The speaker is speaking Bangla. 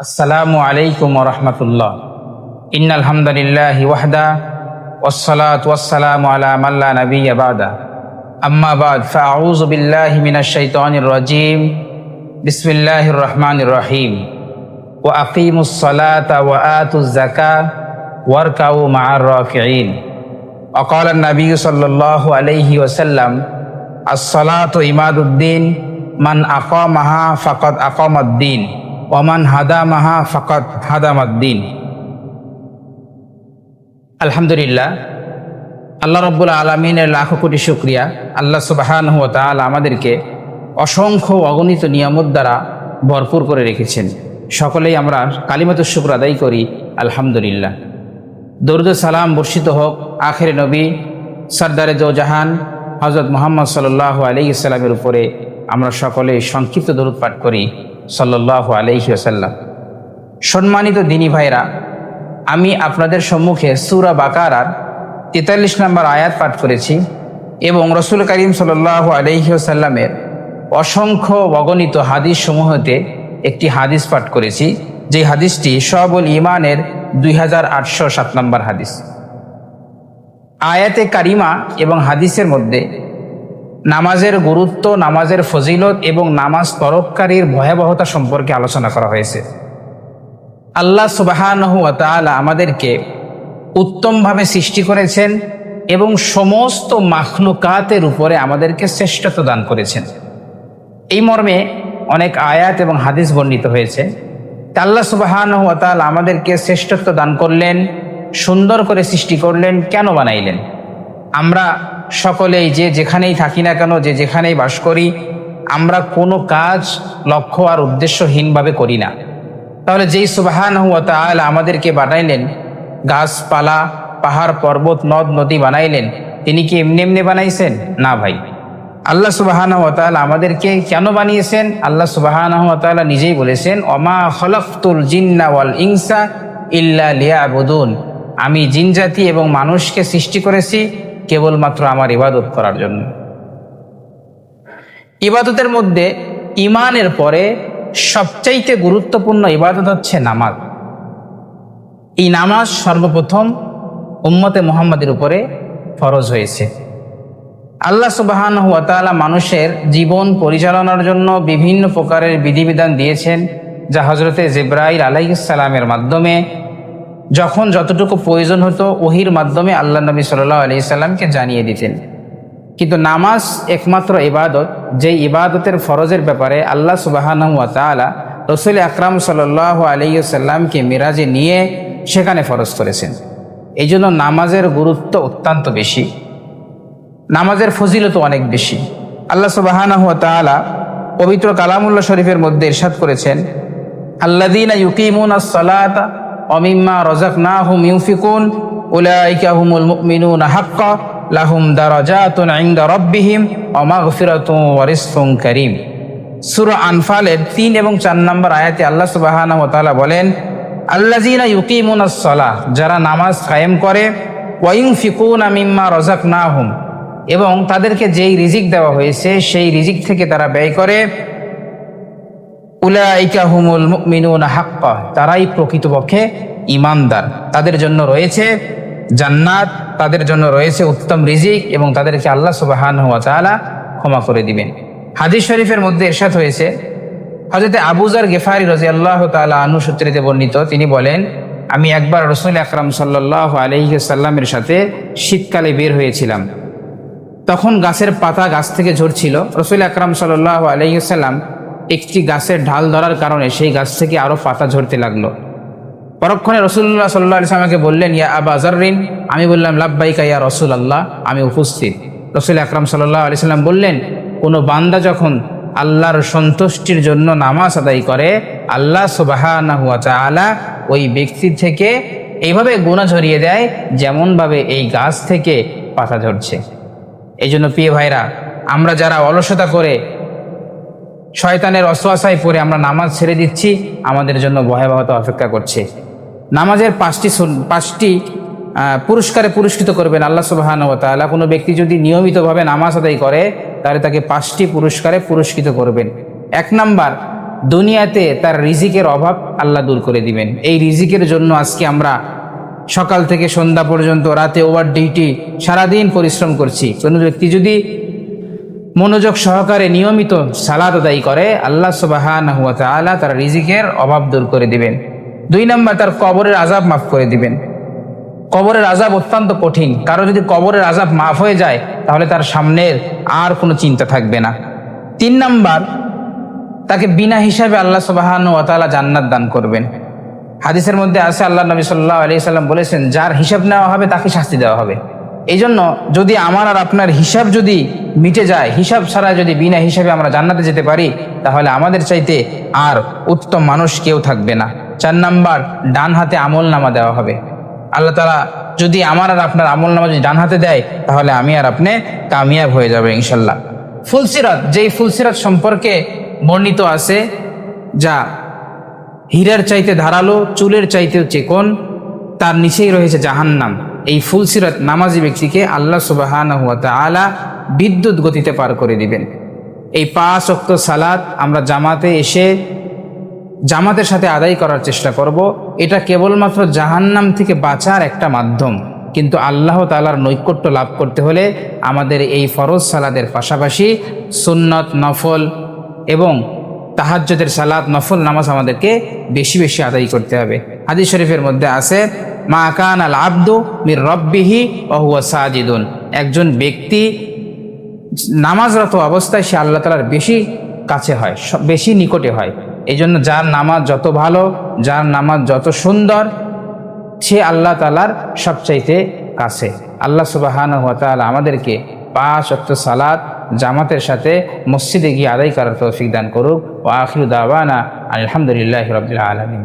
আসসালামু আলাইকুম রহমতুল্লাহ। ইন আলহামদুলিল্লাহ ওয়াহদা ওসলাত ওয়াসালাম আলা মাল্লা নবী আবাদা আম্মা বাদ ফাউজ বিল্লাহ মিনা শৈতানির রাজিম। বিসমিল্লাহ রহমান রহিম। ও আকিমুসলাত ওয়া আতুজাকা ওয়ারকাউ মার রফিন অকাল নবী সাল্লাহ আলাইহি ওসাল্লাম আসলাত ইমাদুদ্দিন মান আকমাহা ফকত আকমদ্দিন ওমান হাদা মাহা ফকত হাদামাদ্দিন আলহামদুলিল্লাহ, আল্লাহ রব্বুল আলমিনের লাখো কোটি শুক্রিয়া। আল্লাহ সুবাহান তাল আমাদেরকে অসংখ্য অগণিত নিয়ামত দ্বারা ভরপুর করে রেখেছেন। সকলেই আমরা কালিমাত শুক্র আদায় করি, আলহামদুলিল্লাহ। দরুদ সালাম বর্ষিত হোক আখের নবী সর্দারে জোজাহান হজরত মোহাম্মদ সাল্লাহ আলী ইসলামের উপরে আমরা সকলে সংক্ষিপ্ত দরুদ পাঠ করি। সাল্লাহ আলহি আসাল্লাম সম্মানিত দিনী ভাইরা আমি আপনাদের সম্মুখে সুরা বাকারার তেতাল্লিশ নম্বর আয়াত পাঠ করেছি এবং রসুল করিম সাল্লাহ আলহিউসাল্লামের অসংখ্য অগণিত হাদিস সমূহতে একটি হাদিস পাঠ করেছি। যে হাদিসটি সবল ইমানের দুই হাজার আটশো সাত নম্বর হাদিস। আয়াতে কারিমা এবং হাদিসের মধ্যে নামাজের গুরুত্ব, নামাজের ফজিলত এবং নামাজ তরফকারীর ভয়াবহতা সম্পর্কে আলোচনা করা হয়েছে। আল্লাহ সুবাহানহুয়ালা আমাদেরকে উত্তমভাবে সৃষ্টি করেছেন এবং সমস্ত মাখলুকাতের উপরে আমাদেরকে শ্রেষ্ঠত্ব দান করেছেন। এই মর্মে অনেক আয়াত এবং হাদিস বর্ণিত হয়েছে। আল্লাহ সুবাহানহুয়াতাল আমাদেরকে শ্রেষ্ঠত্ব দান করলেন, সুন্দর করে সৃষ্টি করলেন, কেন বানাইলেন? আমরা সকলেই যে যেখানেই থাকি না কেন, যে যেখানেই বাস করি, আমরা কোনো কাজ লক্ষ্য আর উদ্দেশ্যহীনভাবে করি না। তাহলে যেই সুবাহান হুয়া তাল আমাদেরকে বানাইলেন, গাছপালা, পাহাড়, পর্বত, নদ, নদী বানাইলেন, তিনি কি এমনি এমনি বানাইছেন? না ভাই। আল্লাহ সুবাহান তাল আমাদেরকে কেন বানিয়েছেন? আল্লাহ সুবাহান তাল নিজেই বলেছেন অমা খলফতুল জিন্না ওয়াল ইংসা ইল্লা লিয়া আমি জিনজাতি এবং মানুষকে সৃষ্টি করেছি কেবলমাত্র আমার ইবাদত করার জন্য। ইবাদতের মধ্যে ইমানের পরে সবচাইতে গুরুত্বপূর্ণ ইবাদত হচ্ছে নামাজ। এই নামাজ সর্বপ্রথম উম্মতে মোহাম্মদের উপরে ফরজ হয়েছে। আল্লাহ সুবাহান হুয়াতালা মানুষের জীবন পরিচালনার জন্য বিভিন্ন প্রকারের বিধিবিধান দিয়েছেন, যা হজরতে জেব্রাইল আলাইসালামের মাধ্যমে যখন যতটুকু প্রয়োজন হতো ওহির মাধ্যমে আল্লাহ নবী সাল্লাহ আলি সাল্লামকে জানিয়ে দিতেন। কিন্তু নামাজ একমাত্র ইবাদত যে ইবাদতের ফরজের ব্যাপারে আল্লাহ সুবাহানুয়া তালা রসুল আকরাম সাল্লাহ আলিয়াল্লামকে মিরাজে নিয়ে সেখানে ফরজ করেছেন। এই জন্য নামাজের গুরুত্ব অত্যন্ত বেশি। নামাজের ফজিলত অনেক বেশি। আল্লাহ সুবাহানাহুয়া পবিত্র কালামুল্লাহ শরীফের মধ্যে ইরশাদ করেছেন আল্লাদিনা ইউকিমুন সালাতা অমিম্মা রজাক না হুম ইউফিকুন, উলাইকা হুমুল মুমিনুন হাক্কা, লাহুম দারাজাতুন ইনদা রাব্বিহিম ওয়া মাগফিরাতুন ওয়া রিজকুন কারীম। সূরা আনফালের 3 এবং 4 নম্বর আয়াতে আল্লাহ সুবহানাহু ওয়া তাআলা বলেন, আল্লাযিনা ইউকিমুনাস সালাহ যারা নামাজ কায়েম করে, ওয়া ইউনফিকুনা মিম্মা রাযাকনাহুম এবং তাদেরকে যেই রিজিক দেওয়া হয়েছে, সেই রিজিক থেকে তারা ব্যয় করে উলাইকা হুমুল মুমিনুনা হাক্কা, তারাই প্রকৃতপক্ষে ইমানদার। তাদের জন্য রয়েছে জান্নাত, তাদের জন্য রয়েছে উত্তম রিজিক এবং তাদেরকে আল্লাহ সুবাহান হুয়া তাআলা ক্ষমা করে দিবেন। হাদিস শরীফের মধ্যে এরশাদ হয়েছে। হজরতে আবুজার গেফারি রাজি আল্লাহ তালা আনু সূত্রিতে বর্ণিত, তিনি বলেন, আমি একবার রসুল আকরাম সাল্লাহ আলহিসাল্লামের সাথে শীতকালে বের হয়েছিলাম। তখন গাছের পাতা গাছ থেকে ঝরছিল। রসুল আকরাম সাল্লাহ আলহিসাল্লাম একটি গাছের ঢাল ধরার কারণে সেই গাছ থেকে আরও পাতা ঝরতে লাগল। পরক্ষণে রসুল্লাহ সাল্লাহ আমাকে বললেন, ইয়া আবা আমি বললাম, লাব্বাইকা ইয়া রসুল আল্লাহ আমি উপস্থিত। রসুল আকরাম সাল্লাহ আলি সাল্লাম বললেন, কোনো বান্দা যখন আল্লাহর সন্তুষ্টির জন্য নামাজ আদায় করে, আল্লাহ সুবাহানা হুয়া চালা ওই ব্যক্তি থেকে এইভাবে গুণা ঝরিয়ে দেয় যেমনভাবে এই গাছ থেকে পাতা ঝরছে। এই জন্য প্রিয় ভাইরা, আমরা যারা অলসতা করে শয়তানের অশ্বাসায় পরে আমরা নামাজ ছেড়ে দিচ্ছি, আমাদের জন্য ভয়াবহতা অপেক্ষা করছে। নামাজের পাঁচটি পাঁচটি পুরস্কারে পুরস্কৃত করবেন আল্লাহ সুবাহান তালা কোনো ব্যক্তি যদি নিয়মিতভাবে নামাজ আদায় করে, তাহলে তাকে পাঁচটি পুরস্কারে পুরস্কৃত করবেন। এক নাম্বার, দুনিয়াতে তার রিজিকের অভাব আল্লাহ দূর করে দিবেন। এই রিজিকের জন্য আজকে আমরা সকাল থেকে সন্ধ্যা পর্যন্ত রাতে ওভার ডিউটি সারাদিন পরিশ্রম করছি। কোনো ব্যক্তি যদি মনোযোগ সহকারে নিয়মিত সালাদ আদায় করে আল্লাহ সুবাহান তার রিজিকের অভাব দূর করে দিবেন। দুই নম্বর, তার কবরের আজাব মাফ করে দিবেন। কবরের আজাব অত্যন্ত কঠিন। কারও যদি কবরের আজাব মাফ হয়ে যায়, তাহলে তার সামনের আর কোনো চিন্তা থাকবে না। তিন নাম্বার, তাকে বিনা হিসাবে আল্লাহ সুবাহান ও তাআলা জান্নাত দান করবেন। হাদিসের মধ্যে আছে, আল্লাহ নবী সাল্লাহ আলি সাল্লাম বলেছেন, যার হিসাব নেওয়া হবে, তাকে শাস্তি দেওয়া হবে। এই জন্য যদি আমার আর আপনার হিসাব যদি মিটে যায়, হিসাব ছাড়া যদি বিনা হিসাবে আমরা জান্নাতে যেতে পারি, তাহলে আমাদের চাইতে আর উত্তম মানুষ কেউ থাকবে না। চার নাম্বার, ডান হাতে আমল নামা দেওয়া হবে। আল্লাহ তালা যদি আমার আর আপনার আমল নামা যদি ডান হাতে দেয়, তাহলে আমি আর আপনি কামিয়াব হয়ে যাবে ইনশাল্লাহ ফুলসিরাত যেই ফুলসিরাত সম্পর্কে বর্ণিত আছে, যা হীরার চাইতে ধারালো, চুলের চাইতেও চেকন তার নিচেই রয়েছে জাহান্নাম। এই ফুলসিরাত নামাজি ব্যক্তিকে আল্লাহ সুবাহান হুয়া তাআলা বিদ্যুৎ গতিতে পার করে দিবেন। এই পাঁচ অক্ত সালাত আমরা জামাতে এসে জামাতের সাথে আদায় করার চেষ্টা করব। এটা কেবলমাত্র জাহান্নাম থেকে বাঁচার একটা মাধ্যম। কিন্তু আল্লাহ তালার নৈকট্য লাভ করতে হলে আমাদের এই ফরজ সালাদের পাশাপাশি সুন্নত, নফল এবং তাহাজ্জদের সালাদ নফল নামাজ আমাদেরকে বেশি বেশি আদায় করতে হবে। হাদিস শরীফের মধ্যে আছে, মা কান আল আব্দু মির রব্বিহি অহুয়া সাজিদুন। একজন ব্যক্তি নামাজরত অবস্থায় সে আল্লাহ তালার বেশি কাছে হয় বেশি নিকটে হয়। এই জন্য যার নামাজ যত ভালো, যার নামাজ যত সুন্দর, সে আল্লাহ তালার সবচাইতে কাছে। আল্লাহ সুবাহান হাত আমাদেরকে পাঁচ অক্ত সালাত জামাতের সাথে মসজিদে গিয়ে আদায় করার তৌফিক দান করুক। ও আখির দাওয়ানা আলহামদুলিল্লাহ রবিল আলমিন।